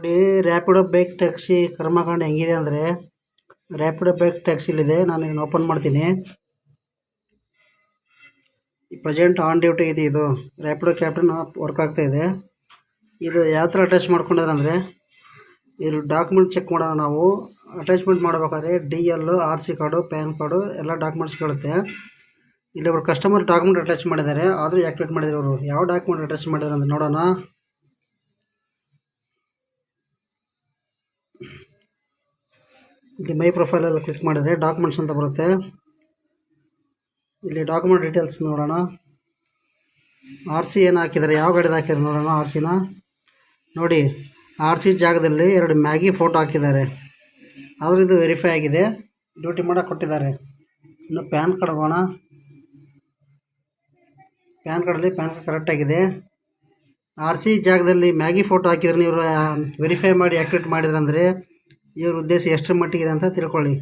ನೋಡಿ Rapido bike taxi ಕರ್ಮಕಾಂಡ ಹೆಂಗಿದೆ ಅಂದರೆ ರ್ಯಾಪಿಡೋ ಬೈಕ್ ಟ್ಯಾಕ್ಸಿಲಿದೆ ನಾನು ಇದನ್ನು ಓಪನ್ ಮಾಡ್ತೀನಿ. ಪ್ರೆಸೆಂಟ್ ಆನ್ ಡ್ಯೂಟಿ ಇದೆ ಇದು. ರ್ಯಾಪಿಡೋ ಕ್ಯಾಪ್ಟನ್ ವರ್ಕ್ ಆಗ್ತಾ ಇದೆ. ಇದು ಯಾವ ಅಟ್ಯಾಚ್ ಮಾಡ್ಕೊಂಡಿದ್ದಾರೆ ಅಂದರೆ, ಇದು ಡಾಕ್ಯುಮೆಂಟ್ ಚೆಕ್ ಮಾಡೋಣ ನಾವು. ಅಟ್ಯಾಚ್ಮೆಂಟ್ ಮಾಡಬೇಕಾದ್ರೆ D L R C card PAN card ಎಲ್ಲ ಡಾಕ್ಯುಮೆಂಟ್ಸ್ ಕೇಳುತ್ತೆ. ಇಲ್ಲಿ ಒಬ್ರು ಕಸ್ಟಮರ್ ಡಾಕ್ಯುಮೆಂಟ್ ಅಟ್ಯಾಚ್ ಮಾಡಿದ್ದಾರೆ. ಆದರೂ ಆ್ಯಕ್ಟಿವೇಟ್ ಮಾಡಿದ್ರು ಅವರು ಯಾವ ಡಾಕ್ಯುಮೆಂಟ್ ಅಟ್ಯಾಚ್ ಮಾಡಿದ್ದಾರೆ ಅಂತ ನೋಡೋಣ. ಇಲ್ಲಿ ಮೈ ಪ್ರೊಫೈಲಲ್ಲಿ ಕ್ಲಿಕ್ ಮಾಡಿದರೆ ಡಾಕ್ಯುಮೆಂಟ್ಸ್ ಅಂತ ಬರುತ್ತೆ. ಇಲ್ಲಿ ಡಾಕ್ಯುಮೆಂಟ್ ಡೀಟೇಲ್ಸ್ ನೋಡೋಣ. ಆರ್ ಸಿ ಏನು ಹಾಕಿದ್ದಾರೆ ಯಾವ ಗಾಡಿದು ಹಾಕಿದ್ದಾರೆ ನೋಡೋಣ ಆರ್ ಸಿನ ನೋಡಿ, ಆರ್ ಸಿ ಜಾಗದಲ್ಲಿ ಎರಡು ಮ್ಯಾಗಿ ಫೋಟೋ ಹಾಕಿದ್ದಾರೆ. ಆದರೂ ಇದು ವೆರಿಫೈ ಆಗಿದೆ. ಡ್ಯೂಟಿ ಮಾಡೋ ಕೊಟ್ಟಿದ್ದಾರೆ. ಇನ್ನು ಪ್ಯಾನ್ ಕಾರ್ಡ್ ಹೋಗೋಣ. ಪ್ಯಾನ್ ಕಾರ್ಡಲ್ಲಿ ಪ್ಯಾನ್ ಕಾರ್ಡ್ ಕರೆಕ್ಟಾಗಿದೆ ಆರ್ ಸಿ ಜಾಗದಲ್ಲಿ ಮ್ಯಾಗಿ ಫೋಟೋ ಹಾಕಿದ್ರೆ, ನೀವು ವೆರಿಫೈ ಮಾಡಿ ಆ್ಯಕ್ಟಿವೇಟ್ ಮಾಡಿದ್ರಂದರೆ ಇವ್ರ ಉದ್ದೇಶ ಎಷ್ಟರ ಮಟ್ಟಿಗಿದೆ ಅಂತ ತಿಳ್ಕೊಳ್ಳಿ.